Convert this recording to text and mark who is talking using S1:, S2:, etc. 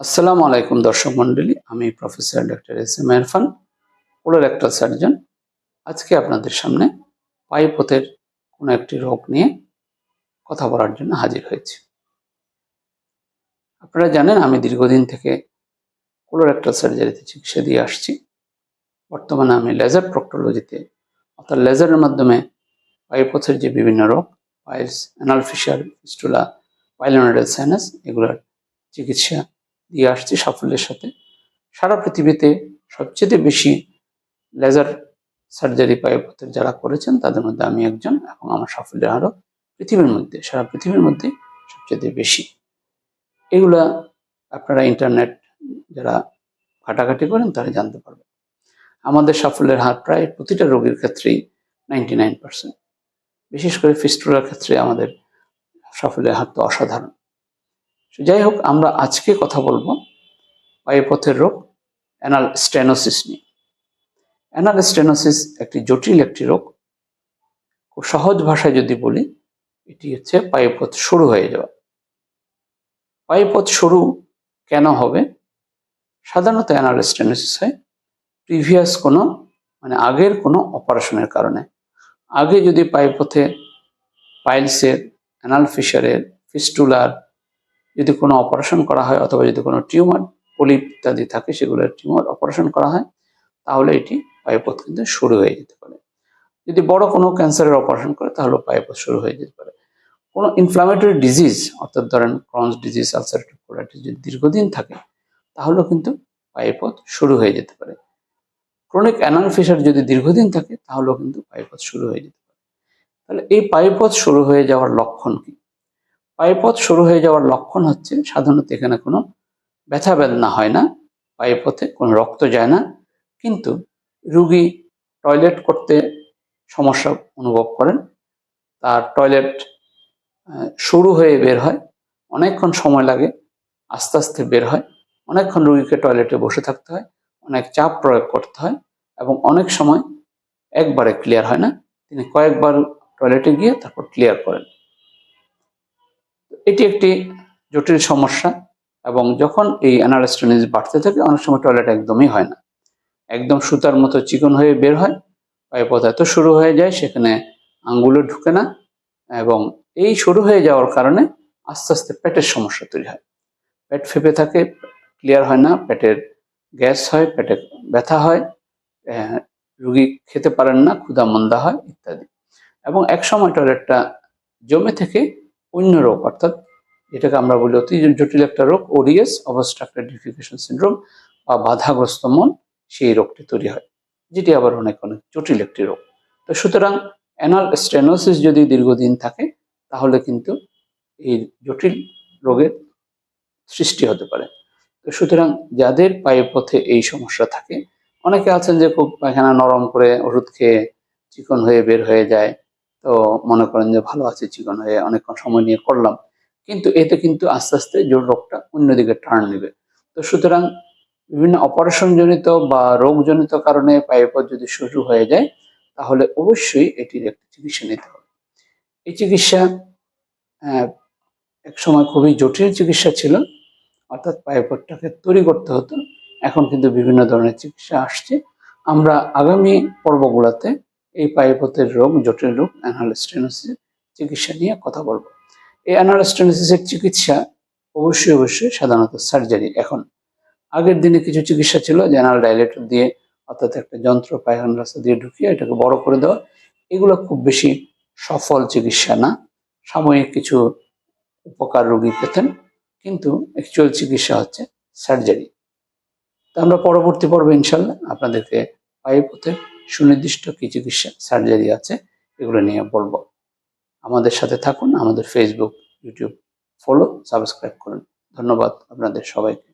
S1: আসসালামু আলাইকুম দর্শক মণ্ডলী, আমি professor doctor S M Irfan colorectal surgeon আজকে আপনাদের সামনে পাইপথের কোনো একটি রোগ নিয়ে কথা বলার জন্য হাজির হয়েছি। আপনারা জানেন, আমি দীর্ঘদিন থেকে কোলোরেক্টাল সার্জারিতে চিকিৎসা দিয়ে আসছি। বর্তমানে আমি লেজার প্রক্টোলজিতে অর্থাৎ লেজারের মাধ্যমে পাইপথের যে বিভিন্ন রোগ, piles anal fissure fistula, pilonidal, sinus, এগুলোর চিকিৎসা দিয়ে আসছি সাফল্যের সাথে। সারা পৃথিবীতে সবচেয়ে বেশি লেজার সার্জারি পাইপথের যারা করেছেন, তাদের মধ্যে আমি একজন। এবং আমার সাফল্যের হারও পৃথিবীর মধ্যে, সারা পৃথিবীর মধ্যে সবচেয়ে বেশি। এগুলা আপনারা ইন্টারনেট যারা ঘাটাঘাটি করেন, তারা জানতে পারবেন। আমাদের সাফল্যের হার প্রায় প্রতিটা রোগীর ক্ষেত্রেই নাইনটি নাইন পার্সেন্ট বিশেষ করে ফিস্টুলার ক্ষেত্রে আমাদের সাফল্যের হার তো অসাধারণ। যাই হোক আমরা আজকে কথা বলব পায়ুপথের রোগ, অ্যানাল স্টেনোসিস নিয়ে। অ্যানাল স্টেনোসিস একটি জটিল একটি রোগ। খুব সহজ ভাষায় যদি বলি, এটি হচ্ছে পায়ুপথ শুরু হয়ে যাওয়া। পায়ুপথ শুরু কেন হবে? সাধারণত অ্যানাল স্টেনোসিস হয় প্রিভিয়াস কোনো মানে আগের কোনো অপারেশনের কারণে। আগে যদি পায়ুপথে পাইলসের, অ্যানাল ফিশারের, ফিস্টুলার যদি কোনো অপারেশন করা হয় অথবা যদি কোনো টিউমার, পলিপ ইত্যাদি থাকে, সেগুলোর টিউমার অপারেশন করা হয়, তাহলে এটি পাইপথ কিন্তু শুরু হয়ে যেতে পারে। যদি বড় কোনো ক্যান্সারের অপারেশন করে, তাহলে পাইপথ শুরু হয়ে যেতে পারে। কোনো ইনফ্লামেটরি ডিজিজ অর্থাৎ ধরেন ক্রনস ডিজিজ আলসারেটিভ কোলাইটিস যদি দীর্ঘদিন থাকে, তাহলেও কিন্তু পাইপথ শুরু হয়ে যেতে পারে। ক্রনিক অ্যানাল ফিসার যদি দীর্ঘদিন থাকে, তাহলেও কিন্তু পাইপথ শুরু হয়ে যেতে পারে। তাহলে এই পাইপথ শুরু হয়ে যাওয়ার লক্ষণ কি? পায়ুপথ শুরু হয়ে যাওয়ার লক্ষণ হচ্ছে সাধারণত এখানে কোনো ব্যথা বেদনা হয় না পায়ুপথে কোনো রক্ত যায় না, কিন্তু রুগী টয়লেট করতে সমস্যা অনুভব করেন, তার টয়লেট শুরু হয়ে বের হয়, অনেকক্ষণ সময় লাগে, আস্তে আস্তে বের হয়, অনেকক্ষণ রুগীকে টয়লেটে বসে থাকতে হয়, অনেক চাপ প্রয়োগ করতে হয় এবং অনেক সময় একবারে ক্লিয়ার হয় না, তিনি কয়েকবার টয়লেটে গিয়ে তারপর ক্লিয়ার করেন। এটি একটি জটিল সমস্যা এবং যখন এই অ্যানালাস্টোনিস বাড়তে থাকে, অনেক সময় টয়লেট একদমই হয় না। একদম সুতার মতো চিকন হয়ে বের হয় পায়ুপথ এত শুরু হয়ে যায়, সেখানে আঙ্গুলে ঢুকে না এবং এই শুরু হয়ে যাওয়ার কারণে আস্তে আস্তে পেটের সমস্যা তৈরি হয়। পেট ফেপে থাকে, ক্লিয়ার হয় না, পেটের গ্যাস হয়, পেটে ব্যথা হয় রুগী খেতে পারেন না, ক্ষুধা মন্দা হয়, ইত্যাদি। এবং এক সময় টয়লেটটা জমে থেকে অন্য রোগ, অর্থাৎ যেটাকে আমরা বলি অতি জটিল একটা রোগ, ওডিএস অবস্ট্রাক্টেড ডিফিকেশন সিন্ড্রোম বা বাধাগ্রস্ত মন, সেই রোগটি তৈরি হয়, যেটি আবার অনেক অনেক জটিল একটি রোগ। তো সুতরাং অ্যানাল স্টেনোসিস যদি দীর্ঘদিন থাকে, তাহলে কিন্তু এই জটিল রোগের সৃষ্টি হতে পারে। তো সুতরাং যাদের পায়ে পথে এই সমস্যা থাকে, অনেকে আছেন যে খুব পায়খানা নরম করে ওষুধ খেয়ে চিকন হয়ে বের হয়ে যায় তো মনে করেন যে ভালো আছে চিকন হয়ে অনেকক্ষণ সময় নিয়ে করলাম। কিন্তু এতে কিন্তু আস্তে আস্তে জোর রোগটা অন্যদিকে টার্ন নেবে। তো সুতরাং বিভিন্ন অপারেশন জনিত বা রোগজনিত কারণে পাইপথ যদি শুরু হয়ে যায়, তাহলে অবশ্যই এটির একটি চিকিৎসা নিতে হবে। এই চিকিৎসা এক সময় খুবই জটিল চিকিৎসা ছিল। অর্থাৎ পাইপথটাকে তৈরি করতে হতো। এখন কিন্তু বিভিন্ন ধরনের চিকিৎসা আসছে। আমরা আগামী পর্বগুলোতে এই পাইপথের রোগ, জটিল রোগ অ্যানালস্টেনোসিসের চিকিৎসা নিয়ে কথা বলব। এই অ্যানালস্টেনোসিসের চিকিৎসা অবশ্যই অবশ্যই সাধারণত সার্জারি। এখন, আগের দিনে কিছু চিকিৎসা ছিল, জেনারেল ডাইলেটর দিয়ে, অর্থাৎ একটা যন্ত্র, পায়খানা রাস্তা দিয়ে ঢুকিয়ে এটাকে বড় করে দেওয়া। এগুলো খুব বেশি সফল চিকিৎসা না। সাময়িক কিছু উপকার রোগী পেতেন, কিন্তু অ্যাকচুয়াল চিকিৎসা হচ্ছে সার্জারি। তা আমরা পরবর্তী পর্বে ইনশাল্লাহ আপনাদেরকে পাইপথের সুনির্দিষ্ট কি চিকিৎসা সার্জারি আছে, এগুলো নিয়ে বলব। আমাদের সাথে থাকুন, আমাদের ফেসবুক ইউটিউব ফলো সাবস্ক্রাইব করুন। ধন্যবাদ আপনাদের সবাইকে।